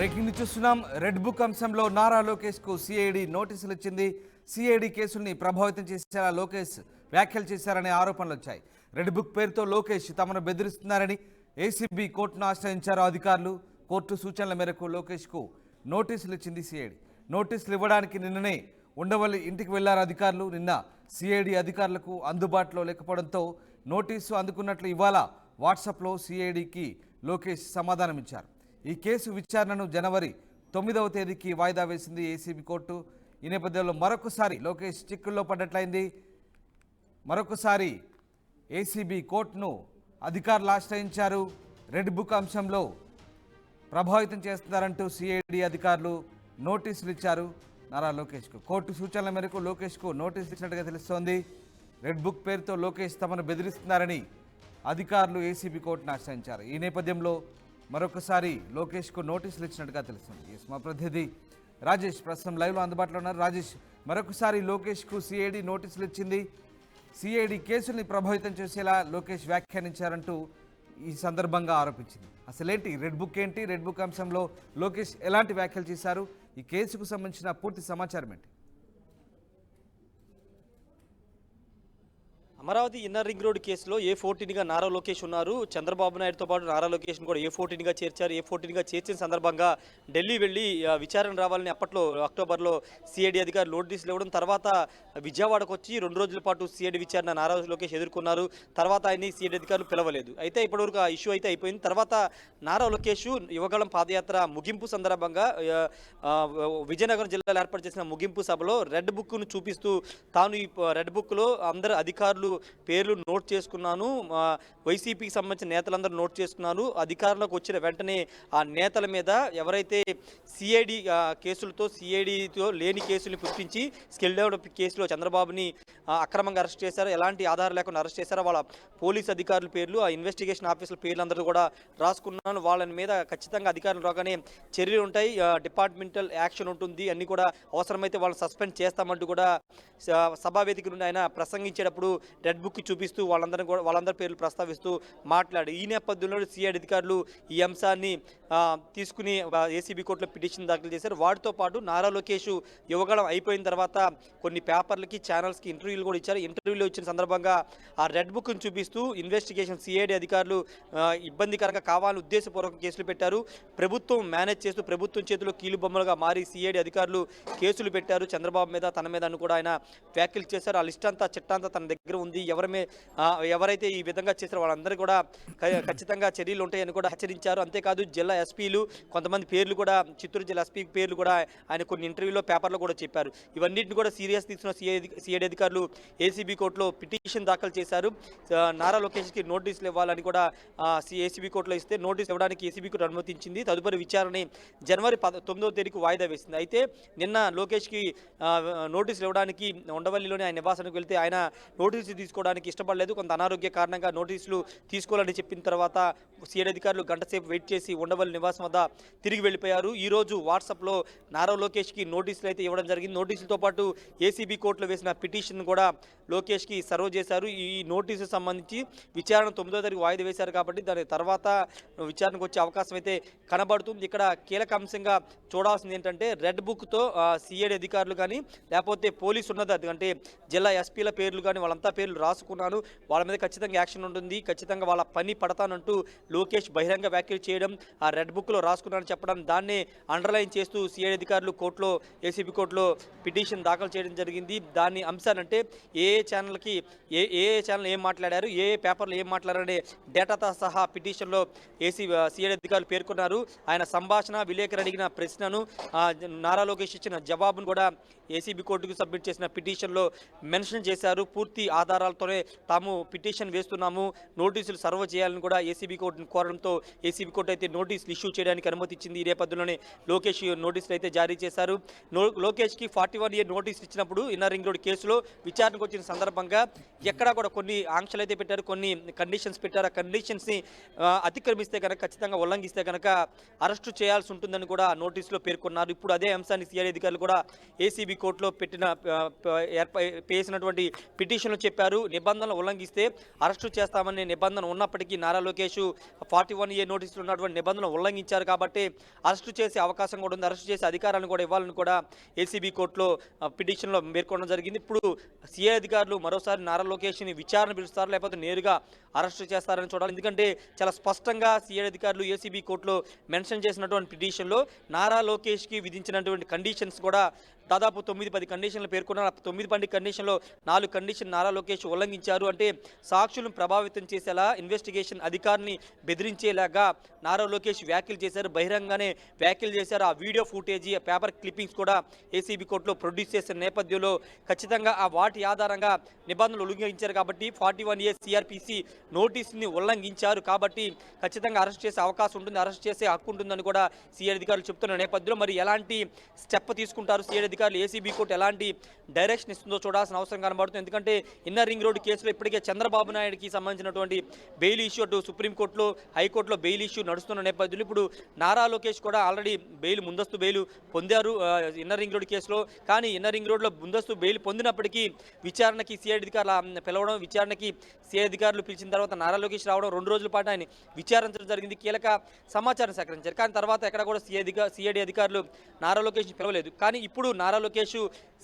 Breaking చూస్తున్నాం. Red book అంశంలో Nara లోకేష్కు CID నోటీసులు ఇచ్చింది. సిఐడి కేసుల్ని ప్రభావితం చేసేలా లోకేష్ వ్యాఖ్యలు చేశారనే ఆరోపణలు వచ్చాయి. రెడ్ బుక్ పేరుతో లోకేష్ తమను బెదిరిస్తున్నారని ఏసీబీ కోర్టును ఆశ్రయించారు అధికారులు. కోర్టు సూచనల మేరకు లోకేష్కు నోటీసులు ఇచ్చింది సిఐడి నోటీసులు ఇవ్వడానికి నిన్ననే ఉండవల్లి ఇంటికి వెళ్ళారు అధికారులు. నిన్న సిఐడి అధికారులకు అందుబాటులో లేకపోవడంతో నోటీసు అందుకున్నట్లు ఇవాళ వాట్సాప్లో సిఐడికి లోకేష్ సమాధానం ఇచ్చారు ఈ కేసు విచారణను జనవరి తొమ్మిదవ తేదీకి వాయిదా వేసింది ఏసీబీ కోర్టు. ఈ నేపథ్యంలో మరొకసారి లోకేష్ చిక్కుల్లో పడ్డట్లయింది. మరొకసారి ఏసీబీ కోర్టును అధికారులు ఆశ్రయించారు. రెడ్ బుక్ అంశంలో ప్రభావితం చేస్తున్నారంటూ సిఐడి అధికారులు నోటీసులు ఇచ్చారు. నారా లోకేష్కు కోర్టు సూచనల మేరకు లోకేష్కు నోటీసులు ఇచ్చినట్టుగా తెలుస్తోంది. రెడ్ బుక్ పేరుతో లోకేష్ తమను బెదిరిస్తున్నారని అధికారులు ఏసీబీ కోర్టును ఆశ్రయించారు. ఈ నేపథ్యంలో మరొకసారి లోకేష్కు నోటీసులు ఇచ్చినట్టుగా తెలుస్తుంది. ఎస్, మా ప్రతినిధి రాజేష్ ప్రస్తుతం లైవ్లో అందుబాటులో ఉన్నారు. రాజేష్ మరొకసారి లోకేష్కు సిఐడి నోటీసులు ఇచ్చింది. సిఐడి కేసుల్ని ప్రభావితం చేసేలా లోకేష్ వ్యాఖ్యానించారంటూ ఈ సందర్భంగా ఆరోపించింది. అసలేంటి? రెడ్ బుక్ ఏంటి? రెడ్ బుక్ అంశంలో లోకేష్ ఎలాంటి వ్యాఖ్యలు చేశారు? ఈ కేసుకు సంబంధించిన పూర్తి సమాచారం ఏంటి? అమరావతి ఇన్నర్ రింగ్ రోడ్ కేసులో ఏ ఫోర్టీన్గా నారా లోకేష్ ఉన్నారు. చంద్రబాబు నాయుడుతో పాటు నారా లోకేష్ని కూడా ఏ ఫోర్టీన్గా చేర్చారు. ఏ ఫోర్టీన్గా చేర్చిన సందర్భంగా ఢిల్లీ వెళ్ళి విచారణ రావాలని అప్పట్లో అక్టోబర్లో సిఐడి అధికారులు నోటీసులు ఇవ్వడం తర్వాత విజయవాడకు వచ్చి రెండు రోజుల పాటు సిఐడి విచారణ నారా లోకేష్ ఎదుర్కొన్నారు. తర్వాత ఆయన్ని సిఐడి అధికారులు పిలవలేదు. అయితే ఇప్పటివరకు ఆ ఇష్యూ అయితే అయిపోయింది. తర్వాత నారా లోకేష్ యువగళం పాదయాత్ర ముగింపు సందర్భంగా విజయనగరం జిల్లాలో ఏర్పాటు చేసిన ముగింపు సభలో రెడ్ బుక్ను చూపిస్తూ తాను ఈ రెడ్ బుక్లో అందరు అధికారులు పేర్లు నోట్ చేసుకున్నాను. వైసీపీకి సంబంధించిన నేతలందరూ నోట్ చేసుకున్నాను అధికారంలోకి వచ్చిన వెంటనే ఆ నేతల మీద ఎవరైతే సిఐడి కేసులతో సిఐడితో లేని కేసుల్ని పుష్టించి స్కిల్ డెవలప్ కేసులో చంద్రబాబుని అక్రమంగా అరెస్ట్ చేశారో. ఎలాంటి ఆధారం లేకుండా అరెస్ట్ చేశారో వాళ్ళ పోలీస్ అధికారుల పేర్లు ఆ ఇన్వెస్టిగేషన్ ఆఫీసుల పేర్లు అందరూ కూడా రాసుకున్నాను. వాళ్ళని మీద ఖచ్చితంగా అధికారులు రాగానే చర్యలు ఉంటాయి. డిపార్ట్మెంటల్ యాక్షన్ ఉంటుంది. అన్ని కూడా అవసరమైతే వాళ్ళని సస్పెండ్ చేస్తామంటూ కూడా సభా వేదిక నుండి ఆయన ప్రసంగించేటప్పుడు రెడ్ బుక్ చూపిస్తూ వాళ్ళందరినీ కూడా వాళ్ళందరి పేర్లు ప్రస్తావిస్తూ మాట్లాడు. ఈ నేపథ్యంలో సిఐడి అధికారులు ఈ అంశాన్ని తీసుకుని ఏసీబీ కోర్టులో పిటిషన్ దాఖలు చేశారు. వాటితో పాటు నారా లోకేష్ యువగళం అయిపోయిన తర్వాత కొన్ని పేపర్లకి ఛానల్స్కి ఇంటర్వ్యూలు కూడా ఇచ్చారు. ఇంటర్వ్యూలో ఇచ్చిన సందర్భంగా ఆ రెడ్ బుక్ను చూపిస్తూ ఇన్వెస్టిగేషన్ సిఐడి అధికారులు ఇబ్బందికరంగా కావాలని ఉద్దేశపూర్వక కేసులు పెట్టారు. ప్రభుత్వం మేనేజ్ చేస్తూ ప్రభుత్వం చేతిలో కీలు బొమ్మలుగా మారి సిఐడి అధికారులు కేసులు పెట్టారు. చంద్రబాబు మీద తన మీద అని కూడా ఆయన వ్యాఖ్యలు చేశారు. ఆ లిస్ట్ అంతా చిట్టంతా తన దగ్గర ఉంది. ఎవరమే ఎవరైతే ఈ విధంగా చేశారో వాళ్ళందరూ కూడా ఖచ్చితంగా చర్యలు ఉంటాయని కూడా హెచ్చరించారు. అంతేకాదు జిల్లా ఎస్పీలు కొంతమంది పేర్లు కూడా చిత్తూరు జిల్లా ఎస్పీ పేర్లు కూడా ఆయన కొన్ని ఇంటర్వ్యూలో పేపర్లో కూడా చెప్పారు. ఇవన్నింటిని కూడా సీరియస్ తీసుకున్న సిఐడి అధికారులు ఏసీబీ కోర్టులో పిటిషన్ దాఖలు చేశారు. నారా లోకేష్కి నోటీసులు ఇవ్వాలని కూడా ఏసీబీ కోర్టులో ఇస్తే నోటీస్ ఇవ్వడానికి ఏసీబీ కోర్టు అనుమతించింది. తదుపరి విచారణని జనవరి పద తొమ్మిదవ తేదీకి వాయిదా వేసింది. అయితే నిన్న లోకేష్కి నోటీసులు ఇవ్వడానికి ఉండవల్లిలోని ఆయన నివాసానికి వెళ్తే ఆయన నోటీసు తీసుకోవడానికి ఇష్టపడలేదు. కొంత అనారోగ్య కారణంగా నోటీసులు తీసుకోవాలని చెప్పిన తర్వాత సీఎడ్ అధికారులు గంటసేపు వెయిట్ చేసి ఉండవల్లి నివాసం వద్ద తిరిగి వెళ్ళిపోయారు. ఈ రోజు వాట్సాప్లో నారా లోకేష్కి నోటీసులు అయితే ఇవ్వడం జరిగింది. నోటీసులతో పాటు ఏసీబీ కోర్టులో వేసిన పిటిషన్ కూడా లోకేష్కి సర్వ్ చేశారు. ఈ నోటీసు సంబంధించి విచారణ తొమ్మిదో తారీఖు వాయిదా వేశారు కాబట్టి దాని తర్వాత విచారణకు వచ్చే అవకాశం అయితే కనబడుతుంది. ఇక్కడ కీలక అంశంగా చూడాల్సింది ఏంటంటే రెడ్ బుక్తో సిఐడి అధికారులు కానీ లేకపోతే పోలీసు ఉన్నది అంటే జిల్లా ఎస్పీల పేర్లు కానీ వాళ్ళంతా పేర్లు రాసుకున్నాను. వాళ్ళ మీద ఖచ్చితంగా యాక్షన్ ఉంటుంది. ఖచ్చితంగా వాళ్ళ పని పడతానంటూ లోకేష్ బహిరంగ వ్యాఖ్యలు చేయడం ఆ రెడ్ బుక్లో రాసుకున్నానని చెప్పడం దాన్ని అండర్లైన్ చేస్తూ సిఐడి అధికారులు కోర్టులో ఏసీబీ కోర్టులో పిటిషన్ దాఖలు చేయడం జరిగింది. దాని అంశాలంటే ఏ ఏ ఛానల్కి ఏ ఏ ఛానల్ ఏం మాట్లాడారు ఏ ఏ పేపర్లు ఏం మాట్లాడారనే డేటాతో సహా పిటిషన్లో ఏసీ సిఐడి అధికారులు పేర్కొన్నారు. ఆయన సంభాషణ విలేకరు అడిగిన ప్రశ్నను నారా లోకేష్ ఇచ్చిన జవాబును కూడా ఏసీబీ కోర్టుకు సబ్మిట్ చేసిన పిటిషన్లో మెన్షన్ చేశారు. పూర్తి ఆధారాలతోనే తాము పిటిషన్ వేస్తున్నాము. నోటీసులు సర్వ్ చేయాలని కూడా ఏసీబీ కోర్టును కోరడంతో ఏసీబీ కోర్టు అయితే నోటీసులు ఇష్యూ చేయడానికి అనుమతి ఇచ్చింది. ఈ నేపథ్యంలోనే లోకేష్ నోటీసులు అయితే జారీ చేశారు. నో లోకేష్కి ఫార్టీ వన్ ఇయర్ నోటీసులు ఇచ్చినప్పుడు ఇన్నర్ రింగ్ రోడ్ కేసులో విచారణకు వచ్చిన సందర్భంగా ఎక్కడా కూడా కొన్ని ఆంక్షలు అయితే పెట్టారు. కొన్ని కండిషన్స్ పెట్టారు. ఆ కండిషన్స్ని అతిక్రమిస్తే కనుక ఖచ్చితంగా ఉల్లంఘిస్తే కనుక అరెస్టు చేయాల్సి ఉంటుందని కూడా నోటీసులో పేర్కొన్నారు. ఇప్పుడు అదే అంశాన్ని సిఐ అధికారులు కూడా ఏసీబీ కోర్టులో పెట్టిన వేసినటువంటి పిటిషన్లు చెప్పారు. నిబంధనలు ఉల్లంఘిస్తే అరెస్టు చేస్తామనే నిబంధన ఉన్నప్పటికీ Nara Lokesh forty one A నోటీసులు ఉన్నటువంటి నిబంధనలు ఉల్లంఘించారు కాబట్టి అరెస్టు చేసే అవకాశం కూడా ఉంది. అరెస్టు చేసే అధికారాన్ని కూడా ఇవ్వాలని కూడా ఏసీబీ కోర్టులో పిటిషన్లో పేర్కొనడం జరిగింది. ఇప్పుడు సీఏ అధికారులు మరోసారి నారా లోకేష్ని విచారణ పిలుస్తారు లేకపోతే నేరుగా అరెస్టు చేస్తారని చూడాలి. ఎందుకంటే చాలా స్పష్టంగా సీఏ అధికారులు ఏసీబీ కోర్టులో మెన్షన్ చేసినటువంటి పిటిషన్లో నారా లోకేష్కి విధించినటువంటి కండిషన్స్ కూడా దాదాపు తొమ్మిది పది కండిషన్లు పేర్కొన్నారు. తొమ్మిది పది కండిషన్లో నాలుగు కండిషన్ నారా లోకేష్ ఉల్లంఘించారు. అంటే సాక్షులను ప్రభావితం చేసేలా ఇన్వెస్టిగేషన్ అధికారిని బెదిరించేలాగా నారా లోకేష్ వ్యాఖ్యలు చేశారు. బహిరంగానే వ్యాఖ్యలు చేశారు. ఆ వీడియో ఫుటేజీ ఆ పేపర్ క్లిప్పింగ్స్ కూడా ఏసీబీ కోర్టులో ప్రొడ్యూస్ చేసిన నేపథ్యంలో ఖచ్చితంగా ఆ వాటి ఆధారంగా నిబంధనలు ఉల్లంఘించారు కాబట్టి ఫార్టీ వన్ ఏ సిఆర్పిసి నోటీస్ని ఉల్లంఘించారు కాబట్టి ఖచ్చితంగా అరెస్ట్ చేసే అవకాశం ఉంటుంది. అరెస్ట్ చేసే హక్కు ఉంటుందని కూడా సిఐ అధికారులు చెప్తున్న నేపథ్యంలో మరి ఎలాంటి స్టెప్ తీసుకుంటారు సిఐ అధికారులు? ఏసీబీ కోర్టు ఎలాంటి డైరెక్షన్ ఇస్తుందో చూడాల్సిన అవసరం కనబడుతుంది. ఎందుకంటే ఇన్నర్ రింగ్ రోడ్డు కేసులో ఇప్పటికే చంద్రబాబు నాయుడుకి సంబంధించినటువంటి బెయిల్ ఇష్యూ అటు సుప్రీంకోర్టులో హైకోర్టులో బెయిల్ ఇష్యూ నడుస్తున్న నేపథ్యంలో ఇప్పుడు నారా లోకేష్ కూడా ఆల్రెడీ బెయిల్ ముందస్తు బెయిల్ పొందారు ఇన్నర్ రింగ్ రోడ్ కేసులో. కానీ ఇన్నర్ రింగ్ రోడ్లో ముందస్తు బెయిల్ పొందినప్పటికీ విచారణకి సిఐ అధికారులు పిలవడం విచారణకి సిఐ అధికారులు పిలిచిన తర్వాత నారా లోకేష్ రావడం రెండు రోజుల పాటు ఆయన విచారించడం జరిగింది. కీలక సమాచారం సేకరించారు. కానీ తర్వాత ఎక్కడ కూడా సిఐ సిఐడి అధికారులు నారా లోకేష్ని పిలవలేదు. కానీ ఇప్పుడు నారా లోకేష్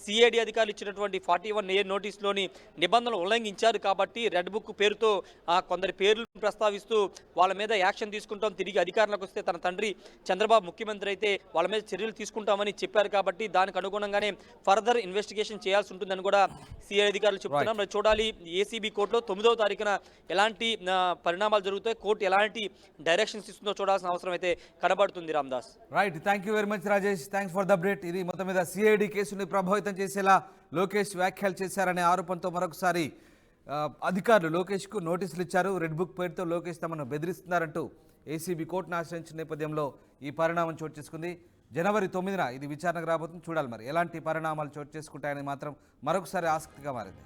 సిఐడి అధికారులు ఇచ్చినటువంటి ఫార్టీ వన్ ఏ నోటీస్లోని నిబంధనలు ఉల్లంఘించారు కాబట్టి రెడ్ బుక్ పేరుతో ఆ, కొందరి పేర్లు ప్రస్తావిస్తూ వాళ్ళ మీద యాక్షన్ తీసుకుంటాం తిరిగి అధికారంలోకి వస్తే తన తండ్రి చంద్రబాబు ముఖ్యమంత్రి అయితే వాళ్ళ మీద చర్యలు తీసుకుంటామని చెప్పారు కాబట్టి దానికి అనుగుణంగానే ఫర్దర్ ఇన్వెస్టిగేషన్ చేయాల్సి ఉంటుందని కూడా సిఐ అధికారులు చెప్తున్నారు. మరి చూడాలి ఏసీబీ కోర్టులో తొమ్మిదవ తారీఖున ఎలాంటి పరిణామాలు జరుగుతాయి కోర్టు ఎలాంటి డైరెక్షన్స్ ఇస్తుందో చూడాల్సిన అవసరం అయితే కనబడుతుంది Ramdas. Right thank you very much Rajesh thanks for the update ఇది మొత్తం మీద సిఐడి కేసుని ప్రభావితం చేసేలా లోకేష్ వ్యాఖ్యలు చేశారనే ఆరోపణతో మరొకసారి అధికారులు లోకేష్కు నోటీసులు ఇచ్చారు. రెడ్ బుక్ పేరుతో లోకేష్ తమను బెదిరిస్తున్నారంటూ ఏసీబీ కోర్టును ఆశ్రయించిన నేపథ్యంలో ఈ పరిణామం చోటు చేసుకుంది. జనవరి తొమ్మిదిన ఇది విచారణకు రాబోతుంది. చూడాలి మరి ఎలాంటి పరిణామాలు చోటు చేసుకుంటాయని మాత్రం మరొకసారి ఆసక్తిగా మారింది.